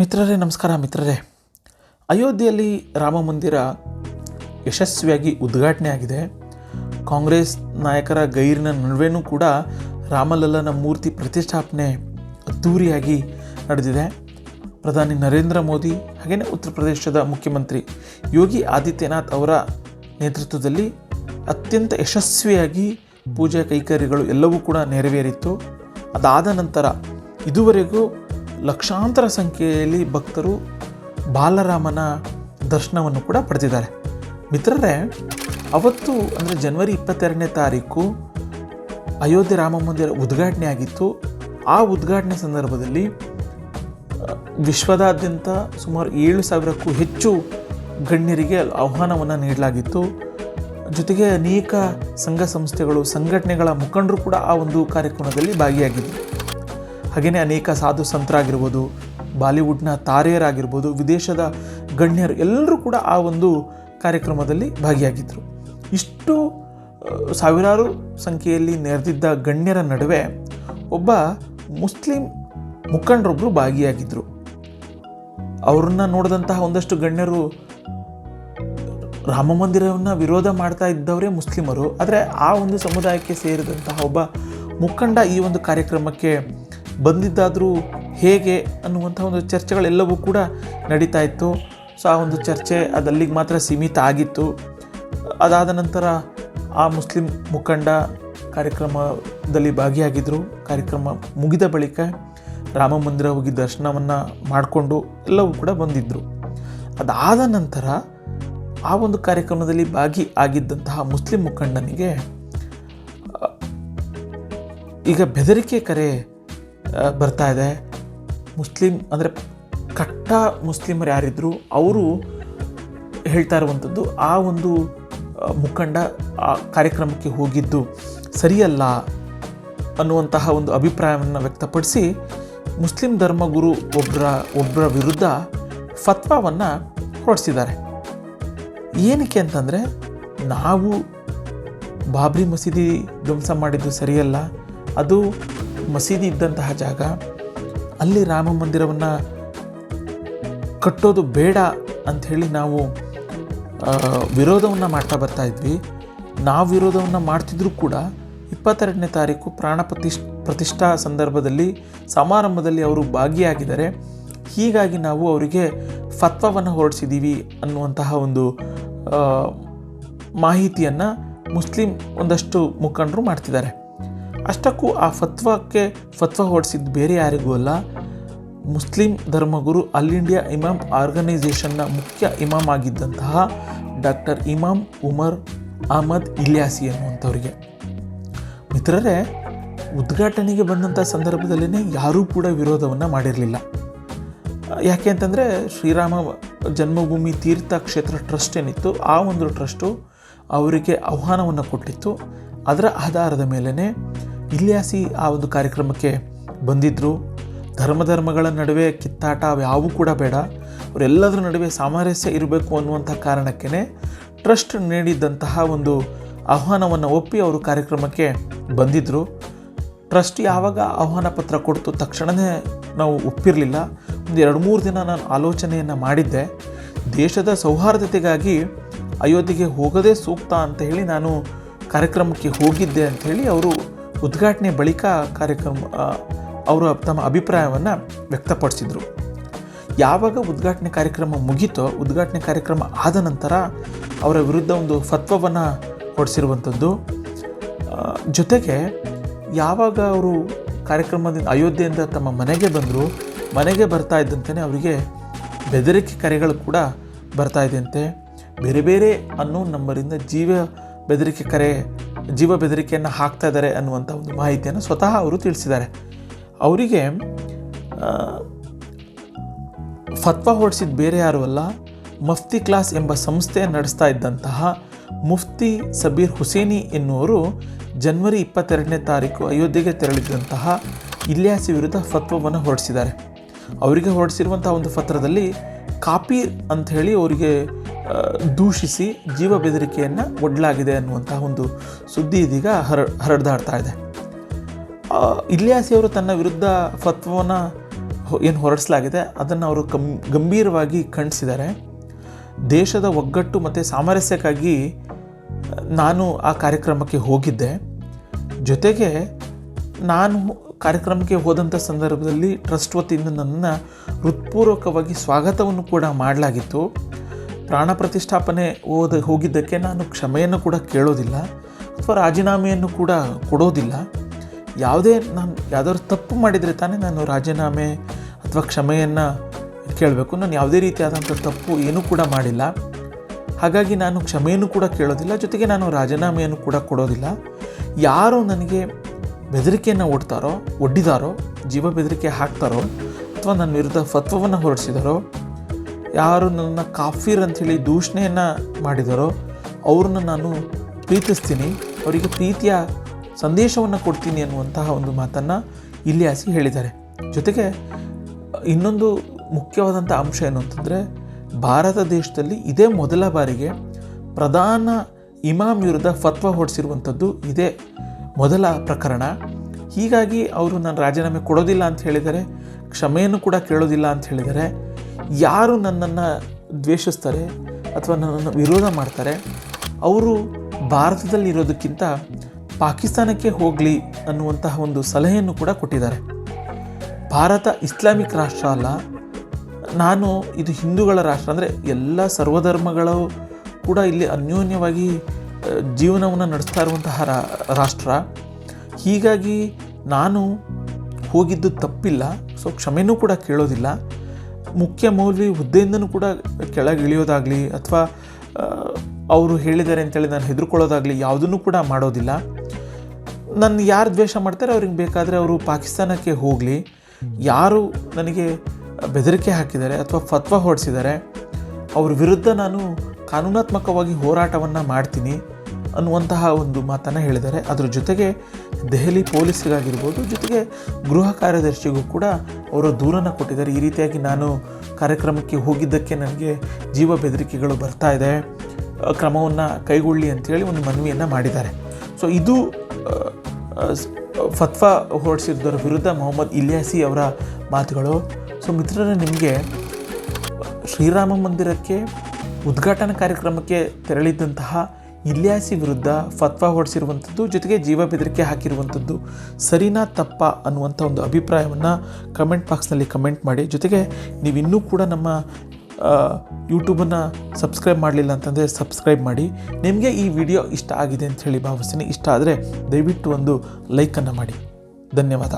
ಮಿತ್ರರೇ, ನಮಸ್ಕಾರ ಮಿತ್ರರೇ. ಅಯೋಧ್ಯೆಯಲ್ಲಿ ರಾಮ ಮಂದಿರ ಯಶಸ್ವಿಯಾಗಿ ಉದ್ಘಾಟನೆ ಆಗಿದೆ ಕಾಂಗ್ರೆಸ್ ನಾಯಕರ ಗೈರಿನ ನಡುವೆನೂ ಕೂಡ ರಾಮಲಲ್ಲನ ಮೂರ್ತಿ ಪ್ರತಿಷ್ಠಾಪನೆ ಅದ್ಧೂರಿಯಾಗಿ ನಡೆದಿದೆ. ಪ್ರಧಾನಿ ನರೇಂದ್ರ ಮೋದಿ ಹಾಗೆಯೇ ಉತ್ತರ ಪ್ರದೇಶದ ಮುಖ್ಯಮಂತ್ರಿ ಯೋಗಿ ಆದಿತ್ಯನಾಥ್ ಅವರ ನೇತೃತ್ವದಲ್ಲಿ ಅತ್ಯಂತ ಯಶಸ್ವಿಯಾಗಿ ಪೂಜಾ ಕೈಕರ್ಯಗಳು ಎಲ್ಲವೂ ಕೂಡ ನೆರವೇರಿತ್ತು. ಅದಾದ ನಂತರ ಇದುವರೆಗೂ ಲಕ್ಷಾಂತರ ಸಂಖ್ಯೆಯಲ್ಲಿ ಭಕ್ತರು ಬಾಲರಾಮನ ದರ್ಶನವನ್ನು ಕೂಡ ಪಡೆದಿದ್ದಾರೆ. ಮಿತ್ರರೇ, ಅವತ್ತು ಅಂದರೆ ಜನವರಿ ಇಪ್ಪತ್ತೆರಡನೇ ತಾರೀಕು ಅಯೋಧ್ಯೆ ರಾಮ ಮಂದಿರ ಉದ್ಘಾಟನೆ ಆಗಿತ್ತು. ಆ ಉದ್ಘಾಟನೆ ಸಂದರ್ಭದಲ್ಲಿ ವಿಶ್ವದಾದ್ಯಂತ ಸುಮಾರು ಏಳು ಸಾವಿರಕ್ಕೂ ಹೆಚ್ಚು ಗಣ್ಯರಿಗೆ ಆಹ್ವಾನವನ್ನು ನೀಡಲಾಗಿತ್ತು. ಜೊತೆಗೆ ಅನೇಕ ಸಂಘ ಸಂಸ್ಥೆಗಳು, ಸಂಘಟನೆಗಳ ಮುಖಂಡರು ಕೂಡ ಆ ಒಂದು ಕಾರ್ಯಕ್ರಮದಲ್ಲಿ ಭಾಗಿಯಾಗಿದ್ದರು. ಹಾಗೆಯೇ ಅನೇಕ ಸಾಧು ಸಂತರಾಗಿರ್ಬೋದು, ಬಾಲಿವುಡ್ನ ತಾರೆಯರಾಗಿರ್ಬೋದು, ವಿದೇಶದ ಗಣ್ಯರು ಎಲ್ಲರೂ ಕೂಡ ಆ ಒಂದು ಕಾರ್ಯಕ್ರಮದಲ್ಲಿ ಭಾಗಿಯಾಗಿದ್ದರು ಇಷ್ಟು ಸಾವಿರಾರು ಸಂಖ್ಯೆಯಲ್ಲಿ ನೆರೆದಿದ್ದ ಗಣ್ಯರ ನಡುವೆ ಒಬ್ಬ ಮುಸ್ಲಿಂ ಮುಖಂಡರೊಬ್ಬರು ಭಾಗಿಯಾಗಿದ್ದರು ಅವ್ರನ್ನ ನೋಡಿದಂತಹ ಒಂದಷ್ಟು ಗಣ್ಯರು ರಾಮ ಮಂದಿರವನ್ನು ವಿರೋಧ ಮಾಡ್ತಾ ಇದ್ದವರೇ ಮುಸ್ಲಿಮರು. ಆದರೆ ಆ ಒಂದು ಸಮುದಾಯಕ್ಕೆ ಸೇರಿದಂತಹ ಒಬ್ಬ ಮುಖಂಡ ಈ ಒಂದು ಕಾರ್ಯಕ್ರಮಕ್ಕೆ ಬಂದಿದ್ದಾದರೂ ಹೇಗೆ ಅನ್ನುವಂಥ ಒಂದು ಚರ್ಚೆಗಳೆಲ್ಲವೂ ಕೂಡ ನಡೀತಾ ಇತ್ತು. ಸೊ, ಆ ಒಂದು ಚರ್ಚೆ ಅದಲ್ಲಿಗೆ ಮಾತ್ರ ಸೀಮಿತ ಆಗಿತ್ತು. ಅದಾದ ನಂತರ ಆ ಮುಸ್ಲಿಂ ಮುಖಂಡ ಕಾರ್ಯಕ್ರಮದಲ್ಲಿ ಭಾಗಿಯಾಗಿದ್ದರು ಕಾರ್ಯಕ್ರಮ ಮುಗಿದ ಬಳಿಕ ರಾಮ ಮಂದಿರ ಹೋಗಿ ದರ್ಶನವನ್ನು ಮಾಡಿಕೊಂಡು ಎಲ್ಲವೂ ಕೂಡ ಬಂದಿದ್ದರು ಅದಾದ ನಂತರ ಆ ಒಂದು ಕಾರ್ಯಕ್ರಮದಲ್ಲಿ ಭಾಗಿ ಆಗಿದ್ದಂತಹ ಮುಸ್ಲಿಂ ಮುಖಂಡನಿಗೆ ಈಗ ಬೆದರಿಕೆ ಕರೆ ಬರ್ತಾ ಇದೆ. ಮುಸ್ಲಿಂ ಅಂದರೆ ಕಟ್ಟ ಮುಸ್ಲಿಮರು ಯಾರಿದ್ರು ಅವರು ಹೇಳ್ತಾ ಇರುವಂಥದ್ದು ಆ ಒಂದು ಮುಖಂಡ ಆ ಕಾರ್ಯಕ್ರಮಕ್ಕೆ ಹೋಗಿದ್ದು ಸರಿಯಲ್ಲ ಅನ್ನುವಂತಹ ಒಂದು ಅಭಿಪ್ರಾಯವನ್ನು ವ್ಯಕ್ತಪಡಿಸಿ ಮುಸ್ಲಿಂ ಧರ್ಮಗುರು ಒಬ್ಬರ ಒಬ್ಬರ ವಿರುದ್ಧ ಫತ್ವಾವನ್ನು ಹೊರಡಿಸಿದ್ದಾರೆ. ಏನಕ್ಕೆ ಅಂತಂದರೆ ನಾವು ಬಾಬ್ರಿ ಮಸೀದಿ ಧ್ವಂಸ ಮಾಡಿದ್ದು ಸರಿಯಲ್ಲ, ಅದು ಮಸೀದಿ ಇದ್ದಂತಹ ಜಾಗ, ಅಲ್ಲಿ ರಾಮ ಮಂದಿರವನ್ನು ಕಟ್ಟೋದು ಬೇಡ ಅಂಥೇಳಿ ನಾವು ವಿರೋಧವನ್ನು ಮಾಡ್ತಾ ಬರ್ತಾ ಇದ್ವಿ. ನಾವು ವಿರೋಧವನ್ನು ಮಾಡ್ತಿದ್ರೂ ಕೂಡ ಇಪ್ಪತ್ತೆರಡನೇ ತಾರೀಕು ಪ್ರಾಣ ಪ್ರತಿಷ್, ಪ್ರತಿಷ್ಠಾ ಸಂದರ್ಭದಲ್ಲಿ, ಸಮಾರಂಭದಲ್ಲಿ ಅವರು ಭಾಗಿಯಾಗಿದ್ದಾರೆ. ಹೀಗಾಗಿ ನಾವು ಅವರಿಗೆ ಫತ್ವವನ್ನು ಹೊರಡಿಸಿದ್ದೀವಿ ಅನ್ನುವಂತಹ ಒಂದು ಮಾಹಿತಿಯನ್ನು ಮುಸ್ಲಿಂ ಒಂದಷ್ಟು ಮುಖಂಡರು ಮಾಡ್ತಿದ್ದಾರೆ. ಅಷ್ಟಕ್ಕೂ ಆ ಫತ್ವಕ್ಕೆ ಫತ್ವ ಹೊರಡಿಸಿದ್ದು ಬೇರೆ ಯಾರಿಗೂ ಅಲ್ಲ. ಮುಸ್ಲಿಂ ಧರ್ಮಗುರು ಅಲ್ ಇಂಡಿಯಾ ಇಮಾಮ್ ಆರ್ಗನೈಸೇಷನ್ನ ಮುಖ್ಯ ಇಮಾಮ್ ಆಗಿದ್ದಂತಹ ಡಾಕ್ಟರ್ ಇಮಾಮ್ ಉಮರ್ ಅಹಮದ್ ಇಲ್ಯಾಸಿ ಅನ್ನುವಂಥವ್ರಿಗೆ ಮಿತ್ರರೇ, ಉದ್ಘಾಟನೆಗೆ ಬಂದಂಥ ಸಂದರ್ಭದಲ್ಲೇ ಯಾರೂ ಕೂಡ ವಿರೋಧವನ್ನು ಮಾಡಿರಲಿಲ್ಲ. ಯಾಕೆ ಅಂತಂದರೆ, ಶ್ರೀರಾಮ ಜನ್ಮಭೂಮಿ ತೀರ್ಥ ಕ್ಷೇತ್ರ ಟ್ರಸ್ಟ್ ಏನಿತ್ತು ಆ ಒಂದು ಟ್ರಸ್ಟು ಅವರಿಗೆ ಆಹ್ವಾನವನ್ನು ಕೊಟ್ಟಿತ್ತು. ಅದರ ಆಧಾರದ ಮೇಲೇ ಇಲ್ಯಾಸಿ ಆ ಒಂದು ಕಾರ್ಯಕ್ರಮಕ್ಕೆ ಬಂದಿದ್ದರು ಧರ್ಮ ಧರ್ಮಗಳ ನಡುವೆ ಕಿತ್ತಾಟ ಯಾವೂ ಕೂಡ ಬೇಡ. ಅವರೆಲ್ಲದರ ನಡುವೆ ಸಾಮರಸ್ಯ ಇರಬೇಕು ಅನ್ನುವಂಥ ಕಾರಣಕ್ಕೇ ಟ್ರಸ್ಟ್ ನೀಡಿದ್ದಂತಹ ಒಂದು ಆಹ್ವಾನವನ್ನು ಒಪ್ಪಿ ಅವರು ಕಾರ್ಯಕ್ರಮಕ್ಕೆ ಬಂದಿದ್ದರು ಟ್ರಸ್ಟ್ ಯಾವಾಗ ಆಹ್ವಾನ ಪತ್ರ ಕೊಡ್ತು ತಕ್ಷಣವೇ ನಾವು ಒಪ್ಪಿರಲಿಲ್ಲ. ಒಂದು ಎರಡು ಮೂರು ದಿನ ನಾನು ಆಲೋಚನೆಯನ್ನು ಮಾಡಿದ್ದೆ. ದೇಶದ ಸೌಹಾರ್ದತೆಗಾಗಿ ಅಯೋಧ್ಯೆಗೆ ಹೋಗೋದೇ ಸೂಕ್ತ ಅಂತ ಹೇಳಿ ನಾನು ಕಾರ್ಯಕ್ರಮಕ್ಕೆ ಹೋಗಿದ್ದೆ ಅಂಥೇಳಿ ಅವರು ಉದ್ಘಾಟನೆ ಬಳಿಕ ಕಾರ್ಯಕ್ರಮ ಅವರು ತಮ್ಮ ಅಭಿಪ್ರಾಯವನ್ನು ವ್ಯಕ್ತಪಡಿಸಿದರು. ಯಾವಾಗ ಉದ್ಘಾಟನೆ ಕಾರ್ಯಕ್ರಮ ಮುಗೀತೋ, ಉದ್ಘಾಟನೆ ಕಾರ್ಯಕ್ರಮ ಆದ ನಂತರ ಅವರ ವಿರುದ್ಧ ಒಂದು ಫತ್ವವನ್ನು ಕೊಡಿಸಿರುವಂಥದ್ದು. ಜೊತೆಗೆ ಯಾವಾಗ ಅವರು ಕಾರ್ಯಕ್ರಮದಿಂದ ಅಯೋಧ್ಯೆಯಿಂದ ತಮ್ಮ ಮನೆಗೆ ಬಂದರು, ಮನೆಗೆ ಬರ್ತಾ ಇದ್ದಂತೆಯೇ ಅವರಿಗೆ ಬೆದರಿಕೆ ಕರೆಗಳು ಕೂಡ ಬರ್ತಾ ಇದೆಯಂತೆ ಬೇರೆ ಬೇರೆ ಅನ್ನೋ ನಂಬರಿಂದ ಜೀವ ಬೆದರಿಕೆ ಕರೆ ಜೀವ ಬೆದರಿಕೆಯನ್ನು ಹಾಕ್ತಾ ಇದ್ದಾರೆ ಅನ್ನುವಂಥ ಒಂದು ಮಾಹಿತಿಯನ್ನು ಸ್ವತಃ ಅವರು ತಿಳಿಸಿದ್ದಾರೆ. ಅವರಿಗೆ ಫತ್ವ ಹೊರಡಿಸಿದ ಬೇರೆ ಯಾರು ಅಲ್ಲ, ಮಫ್ತಿ ಕ್ಲಾಸ್ ಎಂಬ ಸಂಸ್ಥೆ ನಡೆಸ್ತಾ ಇದ್ದಂತಹ ಮುಫ್ತಿ ಸಬೀರ್ ಹುಸೇನಿ ಎನ್ನುವರು ಜನ್ವರಿ ಇಪ್ಪತ್ತೆರಡನೇ ತಾರೀಕು ಅಯೋಧ್ಯೆಗೆ ತೆರಳಿದಂತಹ ಇಲ್ಯಾಸಿ ವಿರುದ್ಧ ಫತ್ವವನ್ನು ಹೊರಡಿಸಿದ್ದಾರೆ ಅವರಿಗೆ ಹೊರಡಿಸಿರುವಂಥ ಒಂದು ಪತ್ರದಲ್ಲಿ ಕಾಪಿ ಅಂತ ಹೇಳಿ ಅವರಿಗೆ ದೂಷಿಸಿ ಜೀವ ಬೆದರಿಕೆಯನ್ನು ಒಡ್ಲಾಗಿದೆ ಅನ್ನುವಂತಹ ಒಂದು ಸುದ್ದಿ ಇದೀಗ ಹರ, ಹರಡ್ದಾಡ್ತಾ ಇದೆ. ಇಲ್ಯಾಸಿ ಅವರು ತನ್ನ ವಿರುದ್ಧ ಫತ್ವವನ್ನು ಏನು ಹೊರಡಿಸಲಾಗಿದೆ, ಅದನ್ನು ಅವರು ಕಂ, ಗಂಭೀರವಾಗಿ ಖಂಡಿಸಿದ್ದಾರೆ. ದೇಶದ ಒಗ್ಗಟ್ಟು ಮತ್ತು ಸಾಮರಸ್ಯಕ್ಕಾಗಿ, ನಾನು ಆ ಕಾರ್ಯಕ್ರಮಕ್ಕೆ ಹೋಗಿದ್ದೆ. ಜೊತೆಗೆ ನಾನು ಕಾರ್ಯಕ್ರಮಕ್ಕೆ ಹೋದಂಥ ಸಂದರ್ಭದಲ್ಲಿ ಟ್ರಸ್ಟ್ ವತಿಯಿಂದ ನನ್ನನ್ನು ಹೃತ್ಪೂರ್ವಕವಾಗಿ ಸ್ವಾಗತವನ್ನು ಕೂಡ ಮಾಡಲಾಗಿತ್ತು. ಪ್ರಾಣ ಪ್ರತಿಷ್ಠಾಪನೆ ಹೋದ ಹೋಗಿದ್ದಕ್ಕೆ ನಾನು ಕ್ಷಮೆಯನ್ನು ಕೂಡ ಕೇಳೋದಿಲ್ಲ ಅಥವಾ ರಾಜೀನಾಮೆಯನ್ನು ಕೂಡ ಕೊಡೋದಿಲ್ಲ. ಯಾವುದೇ ನಾನು ಯಾವ್ದಾದ್ರು ತಪ್ಪು ಮಾಡಿದರೆ ತಾನೇ ನಾನು ರಾಜೀನಾಮೆ ಅಥವಾ ಕ್ಷಮೆಯನ್ನು ಕೇಳಬೇಕು. ನಾನು ಯಾವುದೇ ರೀತಿಯಾದಂಥ ತಪ್ಪು ಏನೂ ಕೂಡ ಮಾಡಿಲ್ಲ. ಹಾಗಾಗಿ ನಾನು ಕ್ಷಮೆಯನ್ನು ಕೂಡ ಕೇಳೋದಿಲ್ಲ. ಜೊತೆಗೆ ನಾನು ರಾಜೀನಾಮೆಯನ್ನು ಕೂಡ ಕೊಡೋದಿಲ್ಲ. ಯಾರು ನನಗೆ ಬೆದರಿಕೆಯನ್ನು ಒಡ್ತಾರೋ, ಒಡ್ಡಿದಾರೋ, ಜೀವ ಬೆದರಿಕೆ ಹಾಕ್ತಾರೋ ಅಥವಾ ನನ್ನ ವಿರುದ್ಧ ಫತ್ವವನ್ನು ಹೊರಡಿಸಿದಾರೋ ಯಾರು ನನ್ನ ಕಾಫೀರ್ ಅಂಥೇಳಿ ದೂಷಣೆಯನ್ನು ಮಾಡಿದರೋ ಅವ್ರನ್ನ ನಾನು ಪ್ರೀತಿಸ್ತೀನಿ. ಅವರಿಗೆ ಪ್ರೀತಿಯ ಸಂದೇಶವನ್ನು ಕೊಡ್ತೀನಿ ಅನ್ನುವಂತಹ ಒಂದು ಮಾತನ್ನು ಇಲಿಯಾಸಿ ಹೇಳಿದ್ದಾರೆ. ಜೊತೆಗೆ, ಇನ್ನೊಂದು ಮುಖ್ಯವಾದಂಥ ಅಂಶ ಏನು ಅಂತಂದರೆ, ಭಾರತ ದೇಶದಲ್ಲಿ ಇದೇ ಮೊದಲ ಬಾರಿಗೆ ಪ್ರಧಾನ ಇಮಾಮ್ ವಿರುದ್ಧ ಫತ್ವ ಹೊಡೆಸಿರುವಂಥದ್ದು ಇದೇ ಮೊದಲ ಪ್ರಕರಣ. ಹೀಗಾಗಿ ಅವರು ನಾನು ರಾಜೀನಾಮೆ ಕೊಡೋದಿಲ್ಲ ಅಂತ ಹೇಳಿದರೆ ಕ್ಷಮೆಯನ್ನು ಕೂಡ ಕೇಳೋದಿಲ್ಲ ಅಂತ ಹೇಳಿದ್ದಾರೆ. ಯಾರು ನನ್ನನ್ನು ದ್ವೇಷಿಸ್ತಾರೆ ಅಥವಾ ನನ್ನನ್ನು ವಿರೋಧ ಮಾಡ್ತಾರೆ, ಅವರು ಭಾರತದಲ್ಲಿರೋದಕ್ಕಿಂತ ಪಾಕಿಸ್ತಾನಕ್ಕೆ ಹೋಗಲಿ ಅನ್ನುವಂತಹ ಒಂದು ಸಲಹೆಯನ್ನು ಕೂಡ ಕೊಟ್ಟಿದ್ದಾರೆ. ಭಾರತ ಇಸ್ಲಾಮಿಕ್ ರಾಷ್ಟ್ರ ಅಲ್ಲ. ನಾನು ಇದು ಹಿಂದೂಗಳ ರಾಷ್ಟ್ರ ಅಂದರೆ ಎಲ್ಲ ಸರ್ವಧರ್ಮಗಳು ಕೂಡ ಇಲ್ಲಿ ಅನ್ಯೋನ್ಯವಾಗಿ ಜೀವನವನ್ನು ನಡೆಸ್ತಾ ಇರುವಂತಹ ರಾಷ್ಟ್ರ. ಹೀಗಾಗಿ ನಾನು ಹೋಗಿದ್ದು ತಪ್ಪಿಲ್ಲ, ಸೊ ಕ್ಷಮೆನೂ ಕೂಡ ಕೇಳೋದಿಲ್ಲ. ಮುಖ್ಯ ಮೌಲ್ವಿ ಹುದ್ದೆಯಿಂದನೂ ಕೂಡ ಕೆಳಗೆ ಇಳಿಯೋದಾಗಲಿ ಅಥವಾ ಅವರು ಹೇಳಿದ್ದಾರೆ ಅಂತೇಳಿ ನಾನು ಹೆದರ್ಕೊಳ್ಳೋದಾಗಲಿ ಯಾವುದನ್ನು ಕೂಡ ಮಾಡೋದಿಲ್ಲ. ನನ್ನ ಯಾರು ದ್ವೇಷ ಮಾಡ್ತಾರೆ ಅವ್ರಿಗೆ ಬೇಕಾದರೆ ಅವರು ಪಾಕಿಸ್ತಾನಕ್ಕೆ ಹೋಗಲಿ. ಯಾರು ನನಗೆ ಬೆದರಿಕೆ ಹಾಕಿದ್ದಾರೆ ಅಥವಾ ಫತ್ವ ಹೊಡೆಸಿದ್ದಾರೆ, ಅವ್ರ ವಿರುದ್ಧ ನಾನು ಕಾನೂನಾತ್ಮಕವಾಗಿ ಹೋರಾಟವನ್ನು ಮಾಡ್ತೀನಿ ಅನ್ನುವಂತಹ ಒಂದು ಮಾತನ್ನು ಹೇಳಿದ್ದಾರೆ. ಅದರ ಜೊತೆಗೆ ದೆಹಲಿ ಪೊಲೀಸರಿಗಾಗಿರ್ಬೋದು, ಜೊತೆಗೆ ಗೃಹ ಕಾರ್ಯದರ್ಶಿಗೂ ಕೂಡ ಅವರು ದೂರನ್ನು ಕೊಟ್ಟಿದ್ದಾರೆ. ಈ ರೀತಿಯಾಗಿ ನಾನು ಕಾರ್ಯಕ್ರಮಕ್ಕೆ ಹೋಗಿದ್ದಕ್ಕೆ ನನಗೆ ಜೀವ ಬೆದರಿಕೆಗಳು ಬರ್ತಾ ಇದೆ. ಕ್ರಮವನ್ನು ಕೈಗೊಳ್ಳಿ ಅಂತೇಳಿ ಒಂದು ಮನವಿಯನ್ನು ಮಾಡಿದ್ದಾರೆ. ಸೊ ಇದು ಫತ್ವಾ ಹೊರಡಿಸಿದ್ದರ ವಿರುದ್ಧ ಮೊಹಮ್ಮದ್ ಇಲಿಯಾಸಿ ಅವರ ಮಾತುಗಳು. ಸೊ ಮಿತ್ರರೇ, ನಿಮಗೆ ಶ್ರೀರಾಮ ಮಂದಿರಕ್ಕೆ ಉದ್ಘಾಟನಾ ಕಾರ್ಯಕ್ರಮಕ್ಕೆ ತೆರಳಿದ್ದಂತಹ ಇಲ್ಯಾಸಿ ವಿರುದ್ಧ ಫತ್ವಾ ಹೊಡೆಸಿರುವಂಥದ್ದು, ಜೊತೆಗೆ ಜೀವ ಬೆದರಿಕೆ ಹಾಕಿರುವಂಥದ್ದು ಸರಿನಾ ತಪ್ಪ ಅನ್ನುವಂಥ ಒಂದು ಅಭಿಪ್ರಾಯವನ್ನು ಕಮೆಂಟ್ ಬಾಕ್ಸ್ನಲ್ಲಿ ಕಮೆಂಟ್ ಮಾಡಿ. ಜೊತೆಗೆ ನೀವು ಇನ್ನೂ ಕೂಡ ನಮ್ಮ ಯೂಟ್ಯೂಬನ್ನು ಸಬ್ಸ್ಕ್ರೈಬ್ ಮಾಡಲಿಲ್ಲ ಅಂತಂದರೆ ಸಬ್ಸ್ಕ್ರೈಬ್ ಮಾಡಿ. ನಿಮಗೆ ಈ ವಿಡಿಯೋ ಇಷ್ಟ ಆಗಿದೆ ಅಂತ ಹೇಳಿ ಭಾವಿಸ್ತೀನಿ. ಇಷ್ಟ ಆದರೆ ದಯವಿಟ್ಟು ಒಂದು ಲೈಕನ್ನು ಮಾಡಿ. ಧನ್ಯವಾದ.